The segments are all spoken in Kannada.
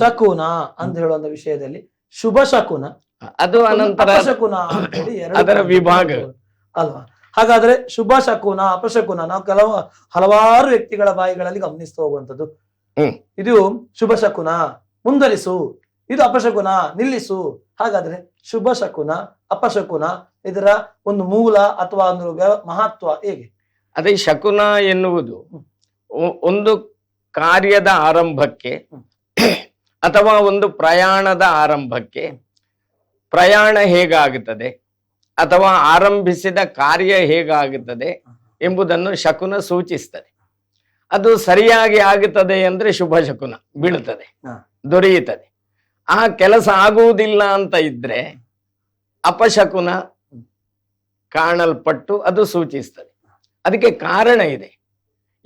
ಶಕುನ ಅಂತ ಹೇಳುವಂತ ವಿಷಯದಲ್ಲಿ ಶುಭ ಶಕುನ. ಅದು ಅನಂತರ ಶಕುನ ಅದರ ವಿಭಾಗ. ಅಲ್ವಾ? ಹಾಗಾದ್ರೆ ಶುಭ ಶಕುನ ಅಪಶಕುನ ನಾವು ಕೆಲವು ಹಲವಾರು ವ್ಯಕ್ತಿಗಳ ಬಾಯಿಗಳಲ್ಲಿ ಗಮನಿಸ್ತಾ ಹೋಗುವಂತದ್ದು ಇದು ಶುಭ ಶಕುನ ಮುಂದರಿಸು ಇದು ಅಪಶಕುನ ನಿಲ್ಲಿಸು. ಹಾಗಾದ್ರೆ ಶುಭ ಶಕುನ ಅಪಶಕುನ ಇದರ ಒಂದು ಮೂಲ ಅಥವಾ ಒಂದು ಮಹತ್ವ ಹೇಗೆ? ಅದೇ ಶಕುನ ಎನ್ನುವುದು ಒಂದು ಕಾರ್ಯದ ಆರಂಭಕ್ಕೆ. ಅಥವಾ ಒಂದು ಪ್ರಯಾಣದ ಆರಂಭಕ್ಕೆ ಪ್ರಯಾಣ ಹೇಗಾಗುತ್ತದೆ ಅಥವಾ ಆರಂಭಿಸಿದ ಕಾರ್ಯ ಹೇಗಾಗುತ್ತದೆ ಎಂಬುದನ್ನು ಶಕುನ ಸೂಚಿಸ್ತದೆ. ಅದು ಸರಿಯಾಗಿ ಆಗುತ್ತದೆ ಅಂದ್ರೆ ಶುಭ ಶಕುನ ಬೀಳುತ್ತದೆ. ದೊರೆಯುತ್ತದೆ. ಆ ಕೆಲಸ ಆಗುವುದಿಲ್ಲ ಅಂತ ಇದ್ರೆ ಅಪಶಕುನ ಕಾಣಲ್ಪಟ್ಟು ಅದು ಸೂಚಿಸ್ತದೆ. ಅದಕ್ಕೆ ಕಾರಣ ಇದೆ.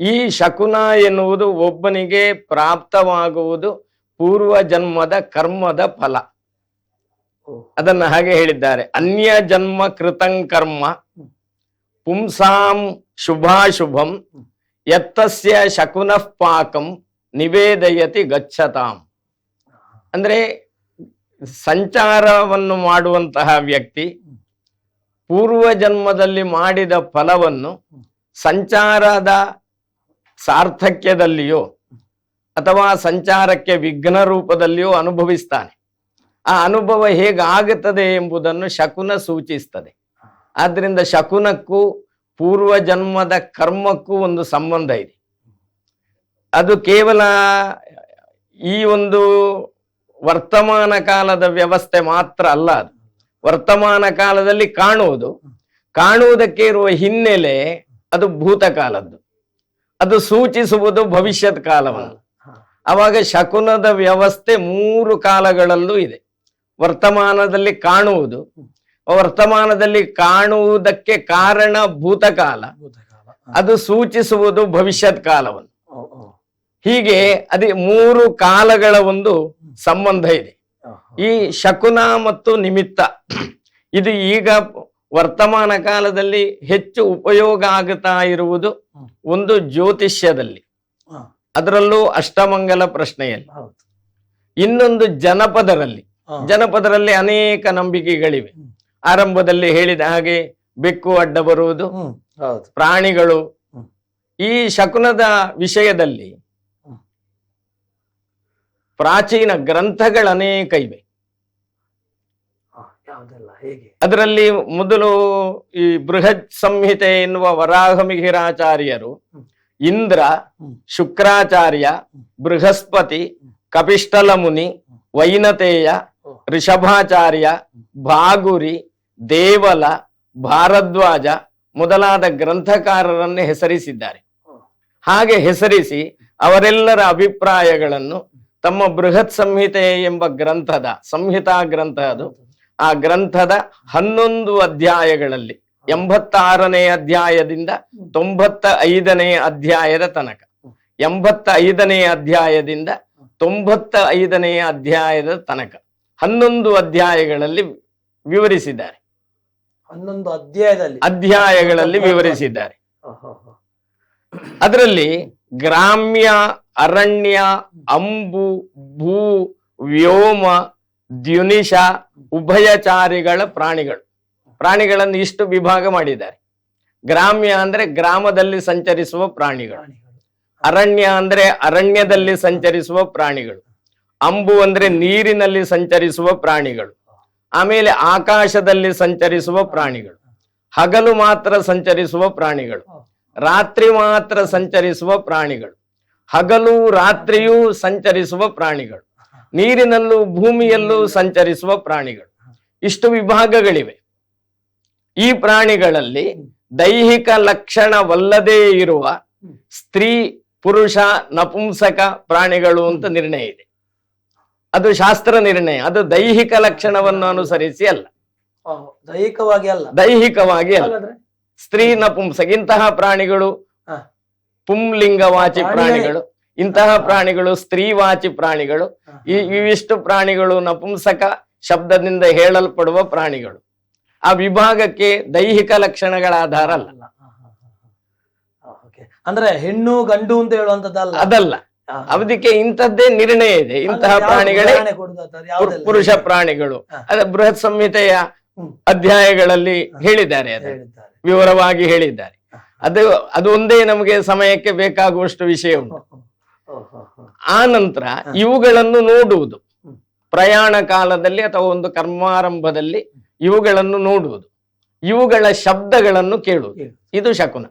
ಈ ಶಕುನ ಎನ್ನುವುದು ಒಬ್ಬನಿಗೆ ಪ್ರಾಪ್ತವಾಗುವುದು ಪೂರ್ವ ಜನ್ಮದ ಕರ್ಮದ ಫಲ. ಅದನ್ನ ಹಾಗೆ ಹೇಳಿದ್ದಾರೆ. ಅನ್ಯ ಜನ್ಮ ಕೃತಂ ಕರ್ಮ. ಪುಂಸಾಂ ಶುಭಾಶುಭಂ. ಎತ್ತಸ್ಯ ಶಕುನಃ ಪಾಕಂ. ನಿವೇದಯತಿ ಗಚ್ಚತಾಂ. ಅಂದ್ರೆ ಸಂಚಾರವನ್ನು ಮಾಡುವಂತಹ ವ್ಯಕ್ತಿ ಪೂರ್ವ ಜನ್ಮದಲ್ಲಿ ಮಾಡಿದ ಫಲವನ್ನು ಸಂಚಾರದ ಸಾರ್ಥಕ್ಯದಲ್ಲಿಯೋ ಅಥವಾ ಸಂಚಾರಕ್ಕೆ ವಿಘ್ನ ರೂಪದಲ್ಲಿಯೂ ಅನುಭವಿಸ್ತಾನೆ. ಆ ಅನುಭವ ಹೇಗಾಗುತ್ತದೆ ಎಂಬುದನ್ನು ಶಕುನ ಸೂಚಿಸ್ತದೆ. ಆದ್ರಿಂದ ಶಕುನಕ್ಕೂ ಪೂರ್ವ ಜನ್ಮದ ಕರ್ಮಕ್ಕೂ ಒಂದು ಸಂಬಂಧ ಇದೆ. ಅದು ಕೇವಲ ಈ ಒಂದು ವರ್ತಮಾನ ಕಾಲದ ವ್ಯವಸ್ಥೆ ಮಾತ್ರ ಅಲ್ಲ ಅದು. ವರ್ತಮಾನ ಕಾಲದಲ್ಲಿ ಕಾಣುವುದು. ಕಾಣುವುದಕ್ಕೆ ಇರುವ ಹಿನ್ನೆಲೆ ಅದು ಭೂತಕಾಲದ್ದು. ಅದು ಸೂಚಿಸುವುದು ಭವಿಷ್ಯತ್ ಕಾಲವನ್ನು ಅವಾಗ ಶಕುನದ ವ್ಯವಸ್ಥೆ ಮೂರು ಕಾಲಗಳಲ್ಲೂ ಇದೆ. ವರ್ತಮಾನದಲ್ಲಿ ಕಾಣುವುದು. ವರ್ತಮಾನದಲ್ಲಿ ಕಾಣುವುದಕ್ಕೆ ಕಾರಣ ಭೂತಕಾಲ. ಅದು ಸೂಚಿಸುವುದು ಭವಿಷ್ಯತ್ ಕಾಲವನ್ನು. ಹೀಗೆ ಅದೇ ಮೂರು ಕಾಲಗಳ ಒಂದು ಸಂಬಂಧ ಇದೆ. ಈ ಶಕುನ ಮತ್ತು ನಿಮಿತ್ತ. ಇದು ಈಗ ವರ್ತಮಾನ ಕಾಲದಲ್ಲಿ ಹೆಚ್ಚು ಉಪಯೋಗ ಆಗುತ್ತಾ ಇರುವುದು ಒಂದು ಜ್ಯೋತಿಷ್ಯದಲ್ಲಿ. ಅದರಲ್ಲೂ ಅಷ್ಟಮಂಗಲ ಪ್ರಶ್ನೆಯಲ್ಲಿ. ಇನ್ನೊಂದು ಜನಪದರಲ್ಲಿ ಜನಪದರಲ್ಲಿ ಅನೇಕ ನಂಬಿಕೆಗಳಿವೆ. ಆರಂಭದಲ್ಲಿ ಹೇಳಿದ ಹಾಗೆ ಬೆಕ್ಕು ಅಡ್ಡ ಬರುವುದು ಪ್ರಾಣಿಗಳು. ಈ ಶಕುನದ ವಿಷಯದಲ್ಲಿ ಪ್ರಾಚೀನ ಗ್ರಂಥಗಳು ಅನೇಕ ಇವೆ. ಅದರಲ್ಲಿ ಮೊದಲು ಈ ಬೃಹತ್ ಸಂಹಿತೆ ಎನ್ನುವ ವರಾಹಮಿಹಿರಾಚಾರ್ಯರು ಹ್ಮ್. ಇಂದ್ರ ಶುಕ್ರಾಚಾರ್ಯ ಬೃಹಸ್ಪತಿ ಕಪಿಷ್ಟಲ ಮುನಿ ವೈನತೇಯ. ಋಷಭಾಚಾರ್ಯ ಭಾಗುರಿ ದೇವಲ ಭಾರದ್ವಾಜ ಮೊದಲಾದ ಗ್ರಂಥಕಾರರನ್ನು ಹೆಸರಿಸಿದ್ದಾರೆ ಹಾಗೆ ಹೆಸರಿಸಿ ಅವರೆಲ್ಲರ ಅಭಿಪ್ರಾಯಗಳನ್ನು ತಮ್ಮ ಬೃಹತ್ ಸಂಹಿತೆ ಎಂಬ ಗ್ರಂಥದ ಸಂಹಿತಾ ಗ್ರಂಥ ಅದು ಆ ಗ್ರಂಥದ ಹನ್ನೊಂದು ಅಧ್ಯಾಯಗಳಲ್ಲಿ ಎಂಬತ್ತಾರನೇ ಅಧ್ಯಾಯದಿಂದ ತೊಂಬತ್ತ ಐದನೇ ಅಧ್ಯಾಯದ ತನಕ. ಎಂಬತ್ತ ಐದನೇ ಅಧ್ಯಾಯದಿಂದ ತೊಂಬತ್ತ ಐದನೇ ಅಧ್ಯಾಯದ ತನಕ. ಹನ್ನೊಂದು ಅಧ್ಯಾಯಗಳಲ್ಲಿ ವಿವರಿಸಿದ್ದಾರೆ. ಹನ್ನೊಂದು ಅಧ್ಯಾಯದಲ್ಲಿ. ಅಧ್ಯಾಯಗಳಲ್ಲಿ ವಿವರಿಸಿದ್ದಾರೆ. ಅದರಲ್ಲಿ ಗ್ರಾಮ್ಯ ಅರಣ್ಯ ಅಂಬು ಭೂ ವ್ಯೋಮ ದ್ಯುನಿಷ ಉಭಯಚಾರಿಗಳ ಪ್ರಾಣಿಗಳು. ಪ್ರಾಣಿಗಳನ್ನು ಇಷ್ಟು ವಿಭಾಗ ಮಾಡಿದ್ದಾರೆ. ಗ್ರಾಮ್ಯ ಅಂದ್ರೆ ಗ್ರಾಮದಲ್ಲಿ ಸಂಚರಿಸುವ ಪ್ರಾಣಿಗಳು. ಅರಣ್ಯ ಅಂದ್ರೆ ಅರಣ್ಯದಲ್ಲಿ ಸಂಚರಿಸುವ ಪ್ರಾಣಿಗಳು. ಅಂಬು ಅಂದ್ರೆ ನೀರಿನಲ್ಲಿ ಸಂಚರಿಸುವ ಪ್ರಾಣಿಗಳು. ಆಮೇಲೆ ಆಕಾಶದಲ್ಲಿ ಸಂಚರಿಸುವ ಪ್ರಾಣಿಗಳು. ಹಗಲು ಮಾತ್ರ ಸಂಚರಿಸುವ ಪ್ರಾಣಿಗಳು. ರಾತ್ರಿ ಮಾತ್ರ ಸಂಚರಿಸುವ ಪ್ರಾಣಿಗಳು. ಹಗಲು ರಾತ್ರಿಯೂ ಸಂಚರಿಸುವ ಪ್ರಾಣಿಗಳು. ನೀರಿನಲ್ಲೂ ಭೂಮಿಯಲ್ಲೂ ಸಂಚರಿಸುವ ಪ್ರಾಣಿಗಳು. ಇಷ್ಟು ವಿಭಾಗಗಳಿವೆ. ಈ ಪ್ರಾಣಿಗಳಲ್ಲಿ ದೈಹಿಕ ಲಕ್ಷಣವಲ್ಲದೇ ಇರುವ ಸ್ತ್ರೀ ಪುರುಷ ನಪುಂಸಕ ಪ್ರಾಣಿಗಳು ಅಂತ ನಿರ್ಣಯ ಇದೆ. ಅದು ಶಾಸ್ತ್ರ ನಿರ್ಣಯ. ಅದು ದೈಹಿಕ ಲಕ್ಷಣವನ್ನು ಅನುಸರಿಸಿ ಅಲ್ಲ. ದೈಹಿಕವಾಗಿ ಅಲ್ಲ. ದೈಹಿಕವಾಗಿ ಅಲ್ಲ. ಸ್ತ್ರೀ ನಪುಂಸಕ ಇಂತಹ ಪ್ರಾಣಿಗಳು. ಪುಂಲಿಂಗವಾಚಿ ಪ್ರಾಣಿಗಳು. ಇಂತಹ ಪ್ರಾಣಿಗಳು ಸ್ತ್ರೀವಾಚಿ ಪ್ರಾಣಿಗಳು ಈ ಇವಿಷ್ಟು ಪ್ರಾಣಿಗಳು ನಪುಂಸಕ ಶಬ್ದದಿಂದ ಹೇಳಲ್ಪಡುವ ಪ್ರಾಣಿಗಳು. ಆ ವಿಭಾಗಕ್ಕೆ ದೈಹಿಕ ಲಕ್ಷಣಗಳ ಆಧಾರ ಅಲ್ಲ. ಅಂದ್ರೆ ಹೆಣ್ಣು ಗಂಡು ಅಂತ ಹೇಳುವಂತದ್ದಲ್ಲ ಅದಲ್ಲ. ಅದಕ್ಕೆ ಇಂಥದ್ದೇ ನಿರ್ಣಯ ಇದೆ. ಇಂತಹ ಪ್ರಾಣಿಗಳೇ? ಪುರುಷ ಪ್ರಾಣಿಗಳು. ಅದೇ ಬೃಹತ್ ಸಂಹಿತೆಯ ಅಧ್ಯಾಯಗಳಲ್ಲಿ ಹೇಳಿದ್ದಾರೆ ಅದು. ವಿವರವಾಗಿ ಹೇಳಿದ್ದಾರೆ. ಅದು ಅದು ಒಂದೇ ನಮಗೆ ಸಮಯಕ್ಕೆ ಬೇಕಾಗುವಷ್ಟು ವಿಷಯ ಉಂಟು. ಆ ನಂತರ ಇವುಗಳನ್ನು ನೋಡುವುದು. ಪ್ರಯಾಣ ಕಾಲದಲ್ಲಿ ಅಥವಾ ಒಂದು ಕರ್ಮಾರಂಭದಲ್ಲಿ ಇವುಗಳನ್ನು ನೋಡುವುದು. ಇವುಗಳ ಶಬ್ದಗಳನ್ನು ಕೇಳುವುದು. ಕೇಳು. ಇದು ಶಕುನ.